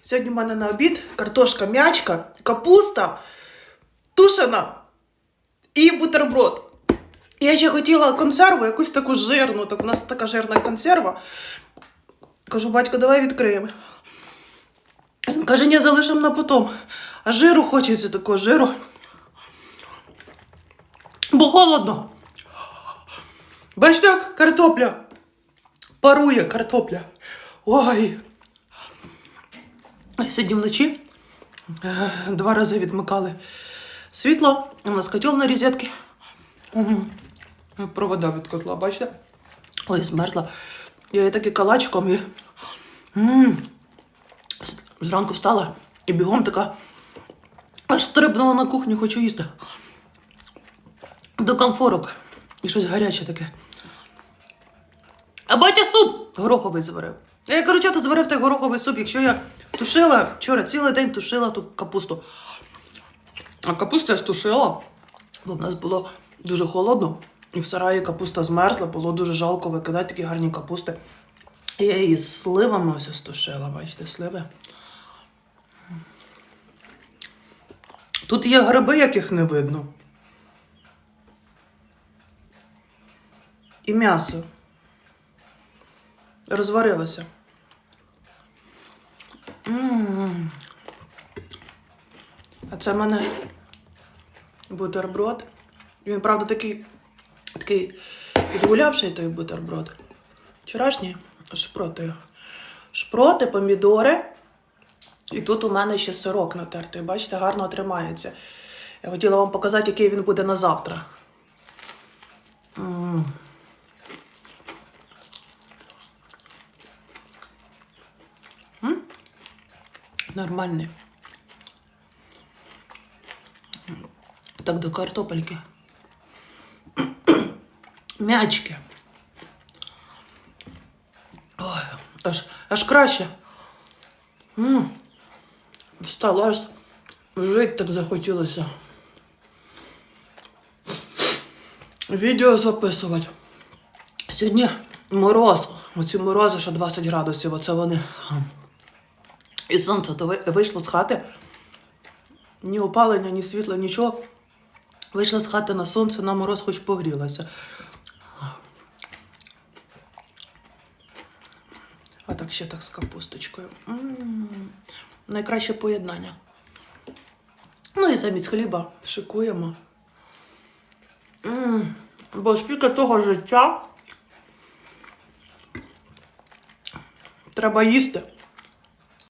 Сьогодні в мене на обід картошка м'ячка, капуста, тушена і бутерброд. Я ще хотіла консерву, якусь таку жирну, так у нас така жирна консерва. Кажу, батько, давай відкриємо. Він каже, ні, залишимо на потом. А жиру хочеться такого жиру. Бо холодно. Бачите, як картопля. Парує картопля. Ой. Сьогодні вночі е, два рази відмикали світло. У нас котел на розетки. Мгм. Провода від котла, бачите? Ой, змерзла. Я її таки калачиком і. Зранку встала і бігом така. Аж стрибнула на кухню, хочу їсти. До комфорок. І щось гаряче таке. А батя суп гороховий зварив. Я кажу, чого ти зварив той гороховий суп, якщо я тушила вчора цілий день тушила ту капусту. А капусту я стушила, бо в нас було дуже холодно, і в сараї капуста змерзла, було дуже жалко викидати такі гарні капусти. І я її з сливами ось стушила, бачите, сливи. Тут є гриби, яких не видно. І м'ясо. Розварилося. А це в мене бутерброд. Він, правда, такий, такий відгулявший той бутерброд. Вчорашній з шпротою. Шпроти, помідори. І тут у мене ще сирок натертий. Бачите, гарно тримається. Я хотіла вам показати, який він буде на завтра. Нормальний. Так до картопельки. М'ячки. Ой, аж, аж краще. М. Стало аж жити так захотілося. Відео записувати. Сьогодні мороз. Оці морози, що 20 градусів, оце вони. І сонце то вийшло з хати. Ні опалення, ні світла, нічого. Вийшла з хати на сонце, на мороз хоч погрілася. А так ще так з капусточкою. М, Найкраще поєднання. Ну і замість хліба шикуємо. М, Бо скільки того життя треба їсти.